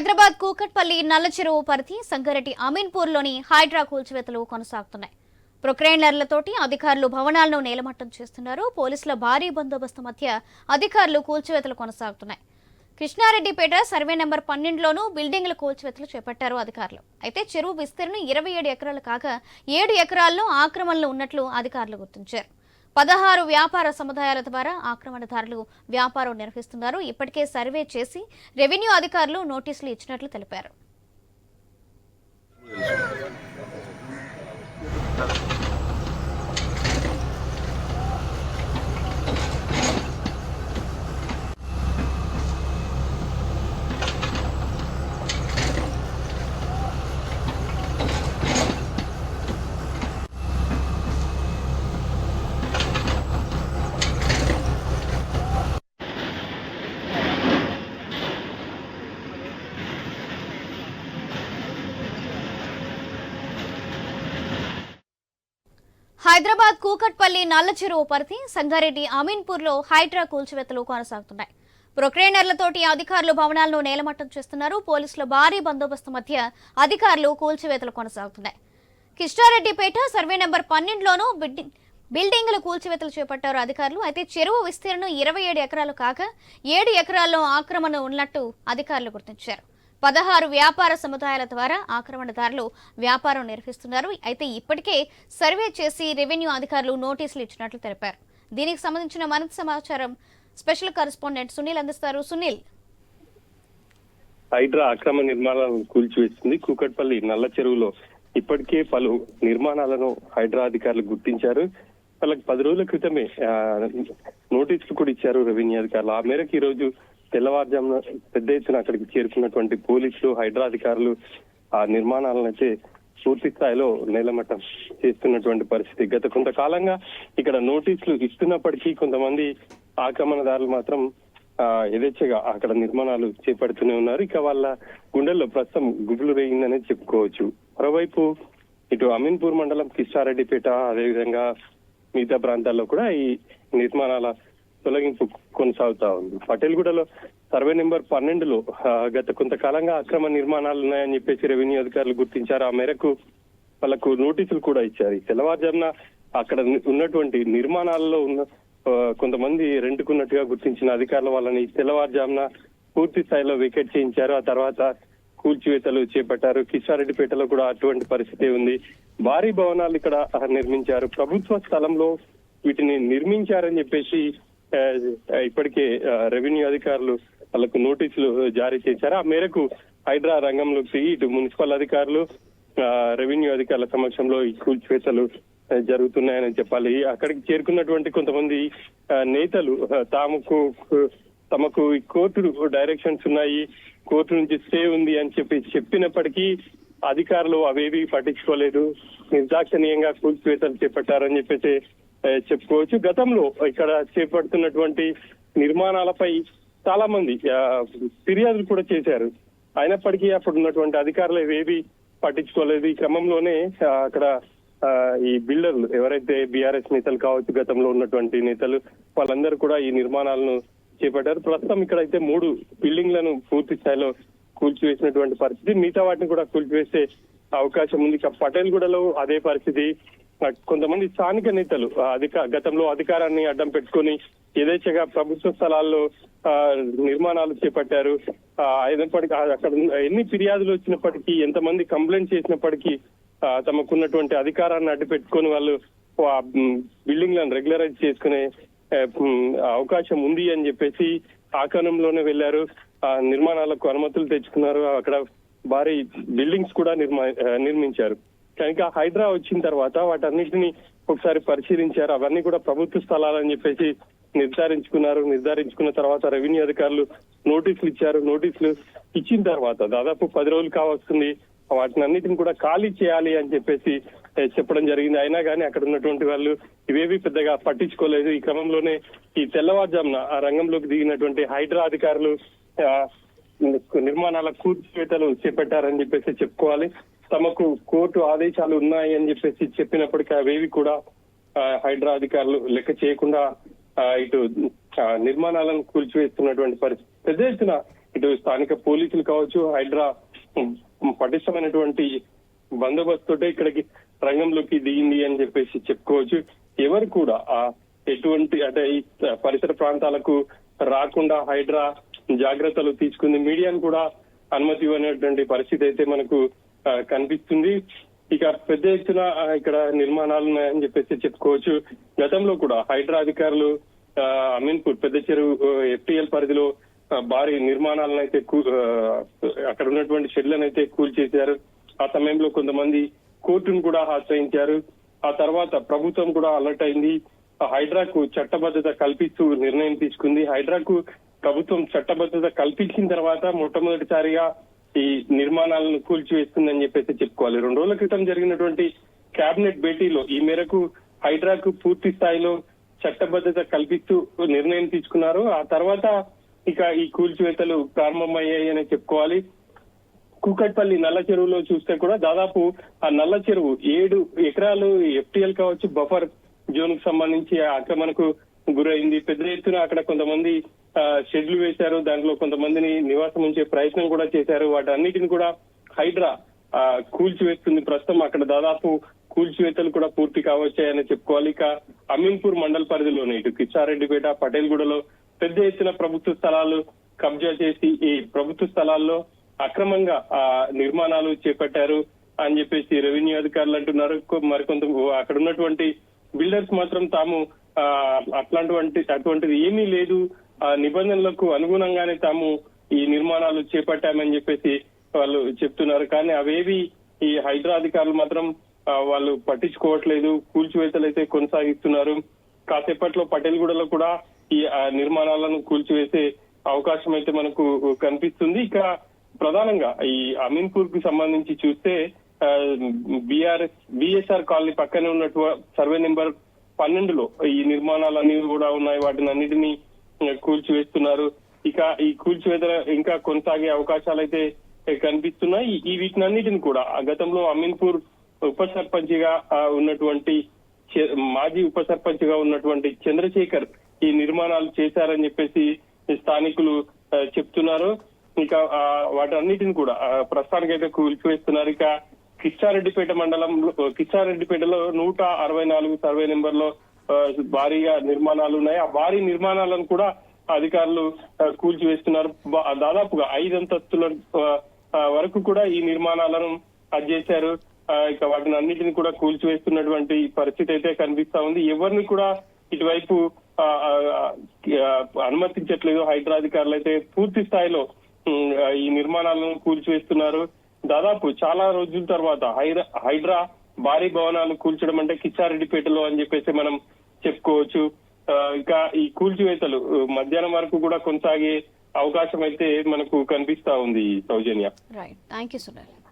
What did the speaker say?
హైదరాబాద్ కూకట్పల్లి నల్లచెరువు పరిధి సంగారెడ్డి అమీన్పూర్లోని హైడ్రా కూల్చివేతలు కొనసాగుతున్నాయి. ప్రొక్రైనర్లతోటి అధికారులు భవనాలను నేలమట్టం చేస్తున్నారు. పోలీసుల భారీ బందోబస్తు మధ్య అధికారులు కూల్చివేతలు కొనసాగుతున్నాయి. కృష్ణారెడ్డిపేట సర్వే నెంబర్ పన్నెండులోనూ బిల్డింగ్ల కూల్చివేతలు చేపట్టారు అధికారులు. అయితే చెరువు విస్తీర్ణం ఇరవై ఏడు ఎకరాలు కాగా ఏడు ఎకరాల్లో ఆక్రమణలు ఉన్నట్లు అధికారులు గుర్తించారు. పదహారు వ్యాపార సముదాయాల ద్వారా ఆక్రమణదారులు వ్యాపారం నిర్వహిస్తున్నారు. ఇప్పటికే సర్వే చేసి రెవెన్యూ అధికారులు నోటీసులు ఇచ్చినట్లు తెలిపారు. హైదరాబాద్ కూకట్పల్లి నల్లచెరువు పరిధి సంగారెడ్డి అమీన్పూర్లో హైడ్రా కూల్చివేతలు కొనసాగుతున్నాయి. ప్రొక్రేనర్లతోటి అధికారులు భవనాలను నేలమట్టం చేస్తున్నారు. పోలీసుల భారీ బందోబస్తు మధ్య అధికారులు కూల్చివేతలు కొనసాగుతున్నాయి. కిష్టారెడ్డిపేట సర్వే నెంబర్ పన్నెండులోనూ బిల్డింగ్ బిల్డింగ్లు కూల్చివేతలు చేపట్టారు అధికారులు. అయితే చెరువు విస్తీర్ణం ఇరవై ఏడు ఎకరాలు కాగా ఏడు ఎకరాల్లో ఆక్రమణ ఉన్నట్టు అధికారులు గుర్తించారు. పదహారు వ్యాపార సముదాయాల ద్వారా ఆక్రమణదారులు వ్యాపారం నిర్వహిస్తున్నారు. అయితే ఇప్పటికే సర్వే చేసి రెవెన్యూ అధికారులు నోటీసులు ఇచ్చినట్లు తెలిపారు. దీనికి సంబంధించిన మరింత సమాచారం స్పెషల్ కరెస్పాండెంట్ సునీల్ అందిస్తారు. సునీల్. హైడ్రా అక్రమ నిర్మాణాలను కూల్చివేసింది కూకట్పల్లి నల్ల చెరువులో. ఇప్పటికే పలు నిర్మాణాలను హైడ్రా అధికారులు గుర్తించారు. వాళ్ళకి పది రోజుల క్రితమే నోటీసులు కూడా ఇచ్చారు రెవెన్యూ అధికారులు. ఆ మేరకు ఈ రోజు తెల్లవారుజామున పెద్ద ఎత్తున అక్కడికి చేరుకున్నటువంటి పోలీసులు హైడ్రా అధికారులు ఆ నిర్మాణాలను అయితే పూర్తి స్థాయిలో నేలమట్టం చేస్తున్నటువంటి పరిస్థితి. గత కొంతకాలంగా ఇక్కడ నోటీసులు ఇస్తున్నప్పటికీ కొంతమంది ఆక్రమణదారులు మాత్రం ఆ యథేచ్ఛగా అక్కడ నిర్మాణాలు చేపడుతూనే ఉన్నారు. ఇక వాళ్ళ గుండెల్లో ప్రస్తుతం గుబులు రేగిందనే చెప్పుకోవచ్చు. మరోవైపు ఇటు అమీన్పూర్ మండలం కిష్టారెడ్డిపేట అదేవిధంగా మిగతా ప్రాంతాల్లో కూడా ఈ నిర్మాణాల తొలగింపు కొనసాగుతా ఉంది. పటేల్గూడలో సర్వే నెంబర్ పన్నెండులో గత కొంతకాలంగా అక్రమ నిర్మాణాలు ఉన్నాయని చెప్పేసి రెవెన్యూ అధికారులు గుర్తించారు. ఆ మేరకు వాళ్ళకు నోటీసులు కూడా ఇచ్చారు. ఈ తెల్లవారుజామున అక్కడ ఉన్నటువంటి నిర్మాణాలలో ఉన్న కొంతమంది రెంట్కున్నట్టుగా గుర్తించిన అధికారులు వాళ్ళని తెల్లవారుజామున పూర్తి స్థాయిలో వికెట్ చేయించారు. ఆ తర్వాత కూల్చివేతలు చేపట్టారు. కిషారెడ్డిపేటలో కూడా అటువంటి పరిస్థితి ఉంది. భారీ భవనాలు ఇక్కడ నిర్మించారు. ప్రభుత్వ స్థలంలో వీటిని నిర్మించారని చెప్పేసి ఇప్పటికే రెవెన్యూ అధికారులు వాళ్ళకు నోటీసులు జారీ చేశారు. ఆ మేరకు హైడ్రా రంగంలోకి ఇటు మున్సిపల్ అధికారులు ఆ, రెవెన్యూ అధికారుల సమక్షంలో ఈ కూల్చివేతలు జరుగుతున్నాయని చెప్పాలి. అక్కడికి చేరుకున్నటువంటి కొంతమంది నేతలు తాముకు తమకు ఈ కోర్టు డైరెక్షన్స్ ఉన్నాయి కోర్టు నుంచి స్టే ఉంది అని చెప్పి చెప్పినప్పటికీ అధికారులు అవేవి పట్టించుకోలేదు. నిర్దాక్షణీయంగా కూల్చివేతలు చేపట్టారని చెప్పేసి చెప్పుకోవచ్చు. గతంలో ఇక్కడ చేపడుతున్నటువంటి నిర్మాణాలపై చాలా మంది ఆ, ఫిర్యాదులు కూడా చేశారు. అయినప్పటికీ అప్పుడు ఉన్నటువంటి అధికారులు ఏవి పట్టించుకోలేదు. ఈ క్రమంలోనే అక్కడ ఆ, ఈ బిల్డర్లు ఎవరైతే బీఆర్ఎస్ నేతలు కావచ్చు గతంలో ఉన్నటువంటి నేతలు వాళ్ళందరూ కూడా ఈ నిర్మాణాలను చేపట్టారు. ప్రస్తుతం ఇక్కడైతే మూడు బిల్డింగ్లను పూర్తి స్థాయిలో కూల్చివేసినటువంటి పరిస్థితి. మిగతా వాటిని కూడా కూల్చివేసే అవకాశం ఉంది. ఇక పటేల్గూడలో అదే పరిస్థితి. కొంతమంది స్థానిక నేతలు అధిక గతంలో అధికారాన్ని అడ్డం పెట్టుకొని యథేచ్ఛగా ప్రభుత్వ స్థలాల్లో ఆ, నిర్మాణాలు చేపట్టారు. అయినప్పటికీ అక్కడ ఎన్ని ఫిర్యాదులు వచ్చినప్పటికీ ఎంతమంది కంప్లైంట్ చేసినప్పటికీ ఆ, తమకున్నటువంటి అధికారాన్ని అడ్డు పెట్టుకొని వాళ్ళు బిల్డింగ్లను రెగ్యులరైజ్ చేసుకునే అవకాశం ఉంది అని చెప్పేసి ఆ కోణంలోనే ఆ నిర్మాణాలకు అనుమతులు తెచ్చుకున్నారు. అక్కడ భారీ బిల్డింగ్స్ కూడా నిర్మా నిర్మించారు. కనుక హైడ్రా వచ్చిన తర్వాత వాటన్నిటిని ఒకసారి పరిశీలించారు. అవన్నీ కూడా ప్రభుత్వ స్థలాలని చెప్పేసి నిర్ధారించుకున్నారు. నిర్ధారించుకున్న తర్వాత రెవెన్యూ అధికారులు నోటీసులు ఇచ్చారు. నోటీసులు ఇచ్చిన తర్వాత దాదాపు పది రోజులు కావస్తుంది. వాటిని అన్నిటిని కూడా ఖాళీ చేయాలి అని చెప్పేసి చెప్పడం జరిగింది. అయినా కానీ అక్కడ ఉన్నటువంటి వాళ్ళు ఇవేవి పెద్దగా పట్టించుకోలేదు. ఈ క్రమంలోనే ఈ తెల్లవారుజామున ఆ రంగంలోకి దిగినటువంటి హైడ్రా అధికారులు ఆ, నిర్మాణాల కూర్చివేతలు చేపట్టారని చెప్పేసి చెప్పుకోవాలి. తమకు కోర్టు ఆదేశాలు ఉన్నాయి అని చెప్పేసి చెప్పినప్పటికీ అవేవి కూడా హైడ్రా అధికారులు లెక్క చేయకుండా ఆ, ఇటు నిర్మాణాలను కూల్చివేస్తున్నటువంటి పరిస్థితి. పెద్ద ఎత్తున ఇటు స్థానిక పోలీసులు కావచ్చు హైడ్రా పటిష్టమైనటువంటి బందోబస్తు ఇక్కడికి రంగంలోకి దిగింది అని చెప్పేసి చెప్పుకోవచ్చు. ఎవరు కూడా ఆ ఎటువంటి అంటే ఈ పరిసర ప్రాంతాలకు రాకుండా హైడ్రా జాగ్రత్తలు తీసుకుంది. మీడియాను కూడా అనుమతి ఇవ్వనటువంటి పరిస్థితి అయితే మనకు కనిపిస్తుంది. ఇక పెద్ద ఎత్తున ఇక్కడ నిర్మాణాలు ఉన్నాయని చెప్పేసి చెప్పుకోవచ్చు. గతంలో కూడా హైడ్రా అధికారులు ఆ, అమీన్పూర్ పెద్ద చెరువు ఎఫ్టీఎల్ పరిధిలో భారీ నిర్మాణాలను అయితే కూ- అక్కడ ఉన్నటువంటి షెడ్లను అయితే కూల్చేశారు. ఆ సమయంలో కొంతమంది కోర్టును కూడా ఆశ్రయించారు. ఆ తర్వాత ప్రభుత్వం కూడా అలర్ట్ అయింది. ఆ హైడ్రాకు చట్టబద్ధత కల్పిస్తూ నిర్ణయం తీసుకుంది. హైడ్రాకు ప్రభుత్వం చట్టబద్ధత కల్పించిన తర్వాత మొట్టమొదటిసారిగా ఈ నిర్మాణాలను కూల్చివేస్తుందని చెప్పేసి చెప్పుకోవాలి. రెండు రోజుల క్రితం జరిగినటువంటి కేబినెట్ భేటీలో ఈ మేరకు హైడ్రాకు పూర్తి స్థాయిలో చట్టబద్ధత కల్పిస్తూ నిర్ణయం తీసుకున్నారు. ఆ తర్వాత ఇక ఈ కూల్చివేతలు ప్రారంభమయ్యాయని అని చెప్పుకోవాలి. కూకట్పల్లి నల్ల చెరువులో చూస్తే కూడా దాదాపు ఆ నల్ల చెరువు ఏడు ఎకరాలు ఎఫ్టీఎల్ కావచ్చు బఫర్ జోన్కు సంబంధించి ఆక్రమణకు గురైంది. పెద్ద ఎత్తున అక్కడ కొంతమంది షెడ్లు వేశారు. దాంట్లో కొంతమందిని నివాసం ఉంచే ప్రయత్నం కూడా చేశారు. వాటన్నిటిని కూడా హైడ్రా ఆ, కూల్చివేస్తుంది ప్రస్తుతం. అక్కడ దాదాపు కూల్చివేతలు కూడా పూర్తి కావచ్చాయని చెప్పుకోవాలి. ఇక అమీన్పూర్ మండల పరిధిలోనే ఇటు కిచ్చారెడ్డిపేట పటేల్గూడలో పెద్ద ఎత్తున ప్రభుత్వ స్థలాలు కబ్జా చేసి ఈ ప్రభుత్వ స్థలాల్లో అక్రమంగా ఆ నిర్మాణాలు చేపట్టారు అని చెప్పేసి రెవెన్యూ అధికారులు అంటున్నారు. మరికొంత అక్కడ ఉన్నటువంటి బిల్డర్స్ మాత్రం తాము ఆ, అట్లాంటి అటువంటిది ఏమీ లేదు. నిబంధనలకు అనుగుణంగానే తాము ఈ నిర్మాణాలు చేపట్టామని చెప్పేసి వాళ్ళు చెప్తున్నారు. కానీ అవేవి ఈ హైడ్రా అధికారులు మాత్రం వాళ్ళు పట్టించుకోవట్లేదు. కూల్చివేతలు అయితే కొనసాగిస్తున్నారు. కాసేపట్లో పటేల్గూడలో కూడా ఈ ఆ, నిర్మాణాలను కూల్చివేసే అవకాశం అయితే మనకు కనిపిస్తుంది. ఇక ప్రధానంగా ఈ అమీన్పూర్కు సంబంధించి చూస్తే బిఆర్ఎస్ బిఎస్ఆర్ కాలనీ పక్కనే ఉన్నట్టు సర్వే నెంబర్ పన్నెండులో ఈ నిర్మాణాలన్నీ కూడా ఉన్నాయి. వాటిని అన్నిటినీ కూల్చివేస్తున్నారు. ఇక ఈ కూల్చివేత ఇంకా కొనసాగే అవకాశాలు అయితే కనిపిస్తున్నాయి. ఈ- వీటినన్నిటిని కూడా గతంలో అమీన్పూర్ ఉప సర్పంచ్గా ఉన్నటువంటి మాజీ ఉప సర్పంచ్గా ఉన్నటువంటి చంద్రశేఖర్ ఈ నిర్మాణాలు చేశారని చెప్పేసి స్థానికులు చెప్తున్నారు. ఇక ఆ, వాటన్నిటిని కూడా ప్రస్తుతానికైతే కూల్చివేస్తున్నారు. ఇక కిష్టారెడ్డిపేట మండలంలో కిష్టారెడ్డిపేటలో నూట అరవై నాలుగు సర్వే నెంబర్లో భారీగా నిర్మాణాలు ఉన్నాయి. ఆ భారీ నిర్మాణాలను కూడా అధికారులు కూల్చివేస్తున్నారు. దాదాపుగా ఐదంతస్తుల వరకు కూడా ఈ నిర్మాణాలను అది చేశారు ఇక వాటిని అన్నిటిని కూడా కూల్చివేస్తున్నటువంటి పరిస్థితి అయితే కనిపిస్తా ఉంది. ఎవరిని కూడా ఇటువైపు అనుమతించట్లేదు. హైడ్రా అధికారులు అయితే పూర్తి స్థాయిలో ఈ నిర్మాణాలను కూల్చివేస్తున్నారు. దాదాపు చాలా రోజుల తర్వాత హైదరా హైడ్రా భారీ భవనాలు కూల్చడం అంటే కిచ్చారెడ్డిపేటలో అని చెప్పేసి మనం చెప్పుకోవచ్చు. ఇంకా ఈ కూల్చివేతలు మధ్యాహ్నం వరకు కూడా కొనసాగే అవకాశం అయితే మనకు కనిపిస్తా ఉంది Soujanya. Right thank you Sunil